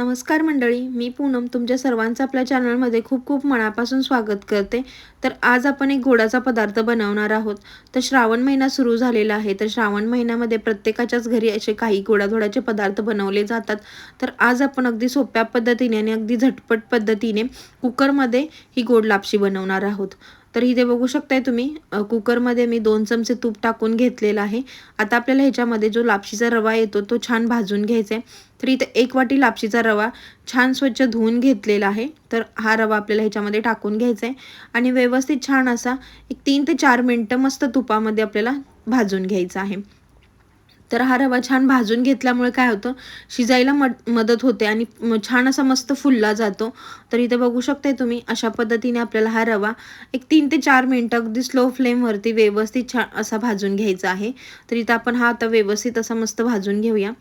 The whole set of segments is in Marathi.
नमस्कार मंडळी मी पूनम तुमच्या सर्वांचं आपल्या चॅनलमध्ये खूप खूप मनापासून स्वागत करते. तर आज आपण एक गोडाचा पदार्थ बनवणार आहोत. तर श्रावण महिना सुरू झालेला आहे. तर श्रावण महिन्यामध्ये प्रत्येकाच्याच घरी असे काही गोडाधोडाचे पदार्थ बनवले जातात. तर आज आपण अगदी सोप्या पद्धतीने आणि अगदी झटपट पद्धतीने कुकरमध्ये ही गोड लापशी बनवणार आहोत. तर इथे बघू शकताय तुम्ही कुकरमध्ये मी दोन चमचे तूप टाकून घेतलेलं आहे. आता आपल्याला ह्याच्यामध्ये जो लापशीचा रवा येतो तो छान भाजून घ्यायचा आहे. तर इथे एक वाटी लापशीचा रवा छान स्वच्छ धुवून घेतलेला आहे. तर हा रवा आपल्याला ह्याच्यामध्ये टाकून घ्यायचा आहे. आणि व्यवस्थित छान असा एक तीन ते चार मिनटं मस्त तुपामध्ये आपल्याला भाजून घ्यायचा आहे. तर हा रवा छान भाजून घेतल्यामुळे काय होतं शिजायला मद मदत होते आणि छान असा मस्त फुलला जातो. तर इथे बघू शकताय तुम्ही अशा पद्धतीने आपल्याला हा रवा एक तीन ते चार मिनटं अगदी स्लो फ्लेमवरती व्यवस्थित छान असा भाजून घ्यायचा आहे. तर इथं आपण हा आता व्यवस्थित असा मस्त भाजून घेऊया.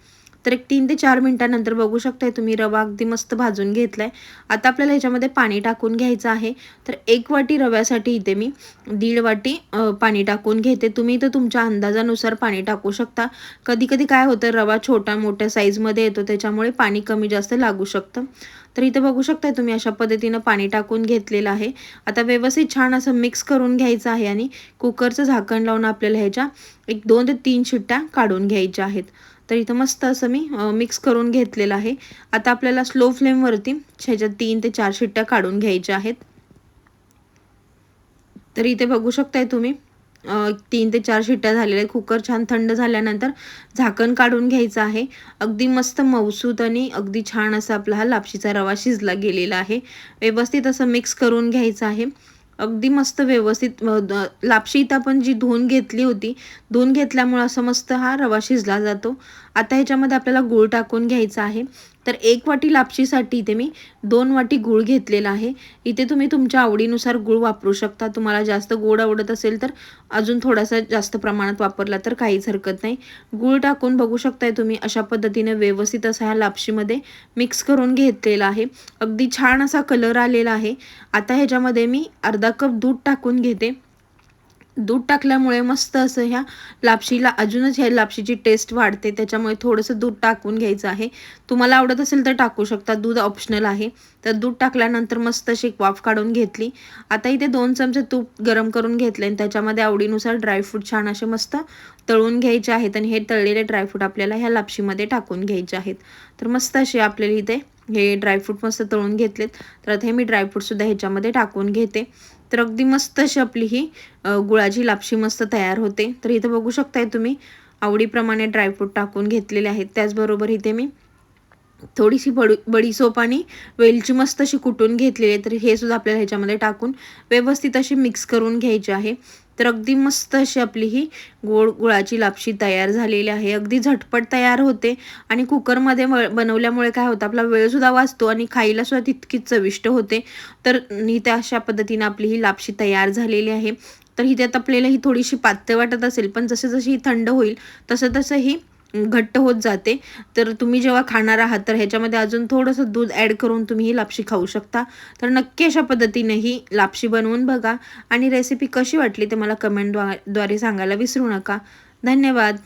तर एक तीन ते चार मिनटानंतर बघू शकताय तुम्ही रवा अगदी मस्त भाजून घेतलाय. आता आपल्याला ह्याच्यामध्ये पाणी टाकून घ्यायचं आहे. तर एक वाटी रव्यासाठी इथे मी दीड वाटी पाणी टाकून घेते. तुम्ही इथं तुमच्या अंदाजानुसार पाणी टाकू शकता. कधी कधी काय होतं रवा छोटा मोठ्या साईजमध्ये येतो त्याच्यामुळे पाणी कमी जास्त लागू शकतं. तर इथे बघू शकताय तुम्ही अशा पद्धतीनं पाणी टाकून घेतलेलं आहे. आता व्यवस्थित छान असं मिक्स करून घ्यायचं आहे आणि कुकरचं झाकण लावून आपल्याला ह्याच्या एक दोन ते तीन शिट्ट्या काढून घ्यायच्या आहेत. तर इथं मस्त असं मी मिक्स करून घेतलेलं आहे. आता आपल्याला स्लो फ्लेमवरती ह्याच्यात तीन ते चार शिट्ट्या काढून घ्यायच्या आहेत. तर इथे बघू शकताय तुम्ही तीन ते चार शिट्ट्या झालेल्या आहेत. कुकर छान थंड झाल्यानंतर झाकण काढून घ्यायचं आहे. अगदी मस्त मऊसूत आणि अगदी छान असा आपला हा लापशीचा रवा शिजला गेलेला आहे. व्यवस्थित असं मिक्स करून घ्यायचं आहे. अगदी मस्त व्यवस्थित लापशी इथं आपण जी धुवून घेतली होती धुवून घेतल्यामुळं असं मस्त हा रवा शिजला जातो. आता ह्याच्यामध्ये आपल्याला गूळ टाकून घ्यायचा आहे. तर एक वाटी लापशीसाठी इथे मी दोन वाटी गूळ घेतलेला आहे. इथे तुम्ही तुमच्या आवडीनुसार गूळ वापरू शकता. तुम्हाला जास्त गोड आवडत असेल तर अजून थोडासा जास्त प्रमाणात वापरला तर काहीच हरकत नाही. गूळ टाकून बघू शकताय तुम्ही अशा पद्धतीने व्यवस्थित असा ह्या लापशीमध्ये मिक्स करून घेतलेला आहे. अगदी छान असा कलर आलेला आहे. आता ह्याच्यामध्ये मी अर्धा कप दूध टाकून घेते. दूध टाकल्यामुळे मस्त असं ह्या लापशीला अजूनच ह्या लापशीची टेस्ट वाढते. त्याच्यामुळे थोडंसं दूध टाकून घ्यायचं आहे. तुम्हाला आवडत असेल तर टाकू शकता. दूध ऑप्शनल आहे. तर दूध टाकल्यानंतर मस्त अशी एक वाफ काढून घेतली. आता इथे दोन चमचे तूप गरम करून घेतले आणि त्याच्यामध्ये आवडीनुसार ड्रायफ्रूट छान असे मस्त तळून घ्यायचे आहेत आणि हे तळलेले ड्रायफ्रूट आपल्याला ह्या लापशीमध्ये टाकून घ्यायचे आहेत. तर मस्त असे आपल्याला इथे हे ड्रायफ्रूट मस्त तळून घेतलेत. तर आता हे मी ड्रायफ्रूटसुद्धा ह्याच्यामध्ये टाकून घेते. तर अगदी मस्त अशी आपली ही गुळाची लापशी मस्त तयार होते. तर इथं बघू शकताय तुम्ही आवडीप्रमाणे ड्रायफ्रूट टाकून घेतलेले आहेत. त्याचबरोबर इथे मी थोडीशी बडी बडीसोप आणि वेलची मस्त अशी कुटून घेतलेली आहे. तर हे सुद्धा आपल्याला ह्याच्यामध्ये टाकून व्यवस्थित अशी मिक्स करून घ्यायची आहे. तर अगदी मस्त अशी आपली ही गोड गुळाची लापशी तयार झालेली आहे. अगदी झटपट तयार होते आणि कुकरमध्ये व बनवल्यामुळे काय होतं आपला वेळसुद्धा वाचतो आणि खायला सुद्धा तितकीच चविष्ट होते. तर इथे अशा पद्धतीने आपली ही लापशी तयार झालेली आहे. तर ही त्यात आपल्याला ही थोडीशी पातळ वाटत असेल पण जसे जशी ही थंड होईल तसं तसं ही घट्ट होत जाते. तर तुम्ही जेव्हा खाणार आहात तर ह्याच्यामध्ये अजून थोडंसं दूध ॲड करून तुम्ही ही लापशी खाऊ शकता. तर नक्की अशा पद्धतीने ही लापशी बनवून बघा. आणि रेसिपी कशी वाटली ते मला कमेंटद्वारे सांगायला विसरू नका. धन्यवाद.